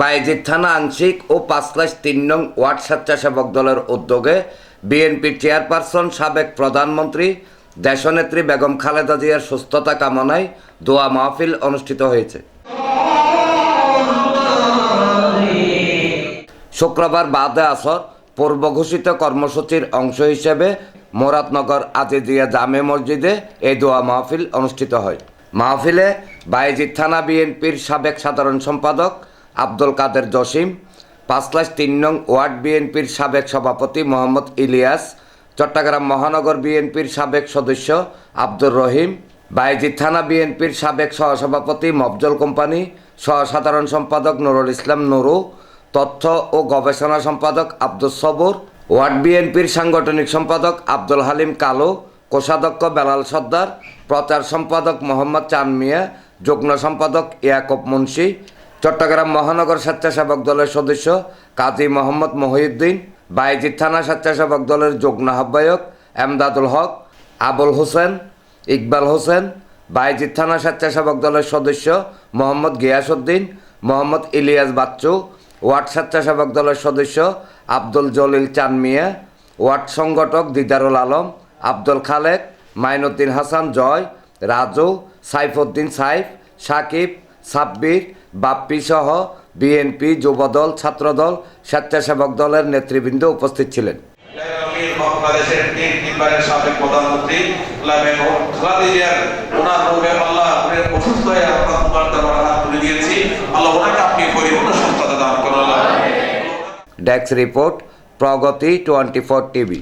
বাইজিদ থানা আংশিক ও পাঁচলাশ তিন নং ওয়ার্ড স্বেচ্ছাসেবক দলের উদ্যোগে বিএনপির চেয়ারপারসন সাবেক প্রধানমন্ত্রী দেশনেত্রী বেগম খালেদা জিয়ার সুস্থতা কামনায় দোয়া মাহফিল অনুষ্ঠিত হয়েছে। শুক্রবার বাদে আসর পূর্ব ঘোষিত কর্মসূচির অংশ হিসেবে মোরাদনগর আজিজিয়া জামে মসজিদে এই দোয়া মাহফিল অনুষ্ঠিত হয়। মাহফিলে বাইজিদ থানা বিএনপির সাবেক সাধারণ সম্পাদক আব্দুল কাদের জসিম, পাঁচলাশ তিন নং ওয়ার্ড বিএনপির সাবেক সভাপতি মোহাম্মদ ইলিয়াস, চট্টগ্রাম মহানগর বিএনপির সাবেক সদস্য আব্দুর রহিম, বাইজিদ থানা বিএনপির সাবেক সহসভাপতি মফজল কোম্পানি, সহসাধারণ সম্পাদক নুরুল ইসলাম নুরু, তথ্য ও গবেষণা সম্পাদক আব্দুল সবুর ওয়ার্ড বিএনপির সাংগঠনিক সম্পাদক আব্দুল হালিম কালো, কোষাধ্যক্ষ বেলাল সর্দার, প্রচার সম্পাদক মোহাম্মদ চান মিয়া যুগ্ম সম্পাদক ইয়াকুব মুন্সি, চট্টগ্রাম মহানগর স্বেচ্ছাসেবক দলের সদস্য কাজী মোহাম্মদ মহিউদ্দিন বাইজিদ থানা স্বেচ্ছাসেবক দলের যুগ্ম আহ্বায়ক এমদাদুল হক, আবুল হোসেন, ইকবাল হোসেন বাইজিদ থানা স্বেচ্ছাসেবক দলের সদস্য মোহাম্মদ গিয়াসউদ্দিন, মোহাম্মদ ইলিয়াস বাচ্চু ওয়ার্ড স্বেচ্ছাসেবক দলের সদস্য আব্দুল জলিল চান মিয়া ওয়ার্ড সংগঠক দিদারুল আলম, আব্দুল খালেক, মাইনুদ্দিন হাসান জয়, রাজু, সাইফুদ্দিন সাইফ, সাকিব, সাব্বির, বাপ্পি সহ বিএনপি যুবদল, ছাত্রদল, স্বেচ্ছাসেবক দলের নেতৃবৃন্দ উপস্থিত ছিলেন। প্রধানমন্ত্রী desk report Pragati twenty four TV